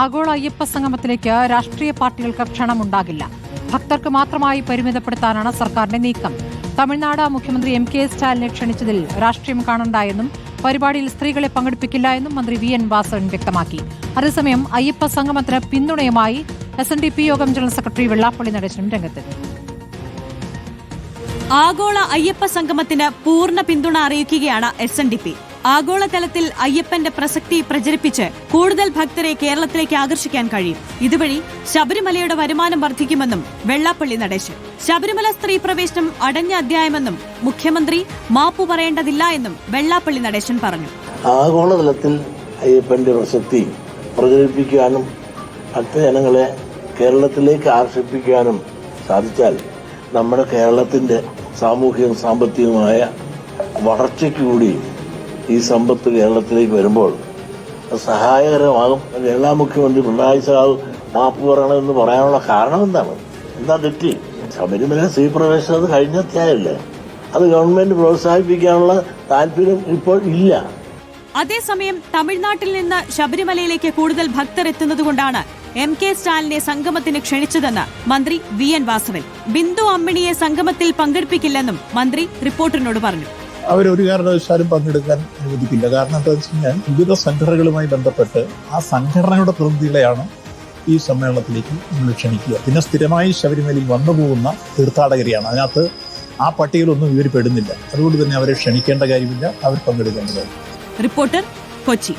ആഗോള അയ്യപ്പ സംഗമത്തിലേക്ക് രാഷ്ട്രീയ പാർട്ടികൾക്ക് ക്ഷണമുണ്ടാകില്ല. ഭക്തർക്ക് മാത്രമായി പരിമിതപ്പെടുത്താനാണ് സർക്കാരിന്റെ നീക്കം. തമിഴ്നാട് മുഖ്യമന്ത്രി എം കെ സ്റ്റാലിനെ ക്ഷണിച്ചതിൽ രാഷ്ട്രീയം കാണണ്ടായെന്നും പരിപാടിയിൽ സ്ത്രീകളെ പങ്കെടുപ്പിക്കില്ല എന്നും മന്ത്രി വി എൻ വാസവൻ വ്യക്തമാക്കി. അതേസമയം അയ്യപ്പ സംഗമത്തിന് പിന്തുണയുമായി S N D P Yogam general secretary Vellappally നടേശനും രംഗത്തെത്തി. ആഗോള അയ്യപ്പ സംഗമത്തിന് പൂർണ പിന്തുണ അറിയിക്കുകയാണ് എസ് എൻ ഡി പി ആഗോളതലത്തിൽ അയ്യപ്പന്റെ പ്രസക്തി പ്രചരിപ്പിച്ച് കൂടുതൽ ഭക്തരെ കേരളത്തിലേക്ക് ആകർഷിക്കാൻ കഴിയും. ഇതുവഴി ശബരിമലയുടെ വരുമാനം വർദ്ധിക്കുമെന്നും വെള്ളാപ്പള്ളി നടേശൻ. ശബരിമല സ്ത്രീ പ്രവേശനം അടഞ്ഞ അധ്യായമെന്നും മുഖ്യമന്ത്രി മാപ്പു പറയേണ്ടതില്ല എന്നും വെള്ളാപ്പള്ളി നടേശൻ പറഞ്ഞു. ആഗോളതലത്തിൽ അയ്യപ്പന്റെ പ്രസക്തി പ്രചരിപ്പിക്കാനും ഭക്തജനങ്ങളെ കേരളത്തിലേക്ക് ആകർഷിപ്പിക്കാനും സാധിച്ചാൽ നമ്മുടെ കേരളത്തിന്റെ സാമൂഹിക സാമ്പത്തികമായ വളർച്ചയ്ക്ക് കൂടി ഈ സമ്പത്ത് കേരളത്തിലേക്ക് വരുമ്പോൾ സഹായകരമാകും. കേരള മുഖ്യമന്ത്രി പിണറായി സാഹു മാപ്പ് പറയണമെന്ന് പറയാനുള്ള കാരണം എന്താണ്? എന്താ തെറ്റി? ശബരിമല സ്ത്രീ പ്രവേശനം അത് കഴിഞ്ഞ അധ്യായമല്ലേ അത് ഗവൺമെന്റ് പ്രോത്സാഹിപ്പിക്കാനുള്ള താല്പര്യം ഇപ്പോൾ ഇല്ല. അതേസമയം തമിഴ്നാട്ടിൽ നിന്ന് ശബരിമലയിലേക്ക് കൂടുതൽ ഭക്തർ എത്തുന്നതുകൊണ്ടാണ് എം കെ സ്റ്റാലിനെ സംഗമത്തിന് ക്ഷണിച്ചതെന്ന് മന്ത്രി വി എൻ വാസവൻ. ബിന്ദു അമ്മിണിയെ സംഗമത്തിൽ പങ്കെടുപ്പിക്കില്ലെന്നും മന്ത്രി റിപ്പോർട്ടറിനോട് പറഞ്ഞു. അവരൊരു കാരണവശാലും പങ്കെടുക്കാൻ അനുവദിക്കില്ല. കാരണം എന്താ വെച്ച് കഴിഞ്ഞാൽ വിവിധ സംഘടനകളുമായി ബന്ധപ്പെട്ട് ആ സംഘടനയുടെ പ്രതിനിധികളെയാണ് ഈ സമ്മേളനത്തിലേക്ക് നമ്മൾ ക്ഷണിക്കുക. പിന്നെ സ്ഥിരമായി ശബരിമലയിൽ വന്നു പോകുന്ന തീർത്ഥാടകരെയാണ്. അതിനകത്ത് ആ പട്ടികയിലൊന്നും ഇവർ പെടുന്നില്ല. അതുകൊണ്ട് തന്നെ അവരെ ക്ഷണിക്കേണ്ട കാര്യമില്ല. അവർ പങ്കെടുക്കേണ്ടതാണ്. റിപ്പോർട്ടർ കൊച്ചി.